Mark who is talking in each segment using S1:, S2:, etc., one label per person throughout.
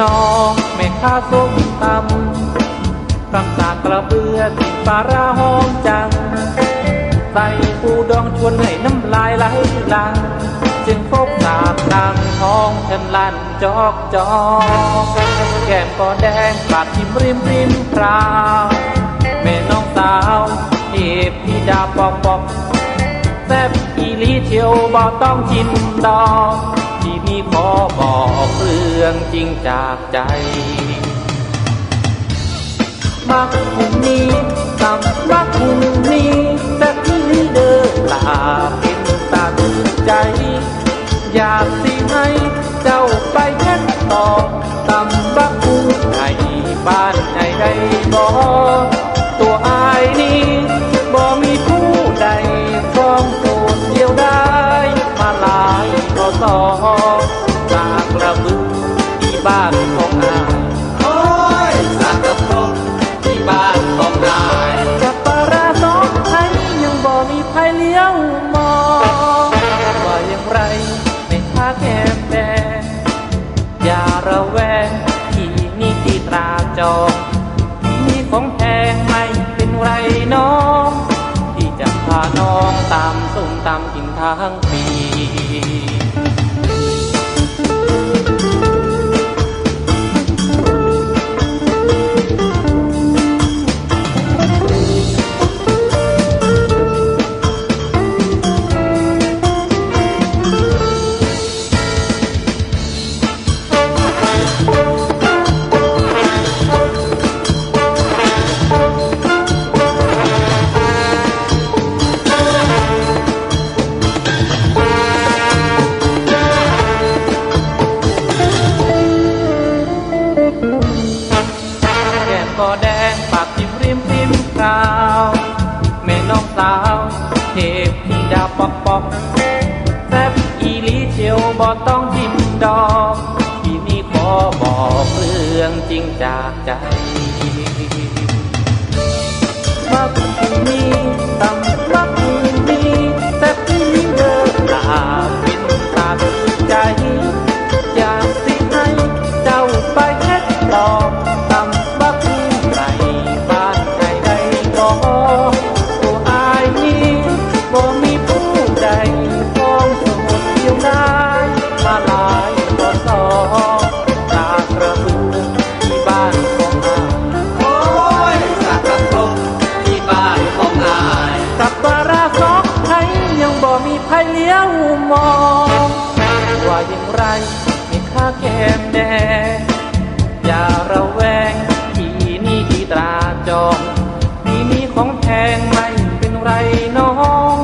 S1: น้องแม่ข้าส้มตำกำสากระเบือติปลาร้าหอมจัง ใส่ปูดองชวนให้น้ำลายไหลหลัง จึงพบสาบตังท้องฉันลั่นจอกจอกแก้มก็แดงปากทิมริมริมพราวแม่น้องสาวเอฟพี่ดาปอกปอกแซ่บอีลีเที่ยวบ่ต้องชินดอก ที่มีขอบอกเรื่องจริงจากใจมักคุณนี้ตำมักคุณนี้แต่ที่เดินลาเป็นตาตื่นใจ อยากสิให้เจ้าไปเช็ดต่อตำบักคุณในบ้านไหนได้บ่ตัว บ้านของอาย
S2: โอ้ยสากกระพงที่บ้านของนาย
S1: จับปลาร้าสองไทยยังบ่มีใครเลี้ยวมองว่าอย่างไรไม่ค่าแก้มแดงอย่าระแวงที่นี่ที่ตราจองมีของแพงไม่เป็นไรน้อง ที่จะพาน้องตามส้มตำกินทั้งปี ก็แดงปากจิ้มริมริมกราวแม่น้องสาวเทพพี่ดาปอกปอกแซบอีลีเชียวบ่ต้องจิ้มดอกที่นี่ขอบอกเรื่องจริงจากใจมัก องว่าอย่างไรไม่ค่าแก้มแดงอย่าระแวงที่นี่ที่ตราจองที่มีของแพงไม่เป็นไรน้อง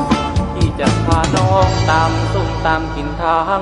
S1: ที่จะพาน้องตามส้มตามกินทาง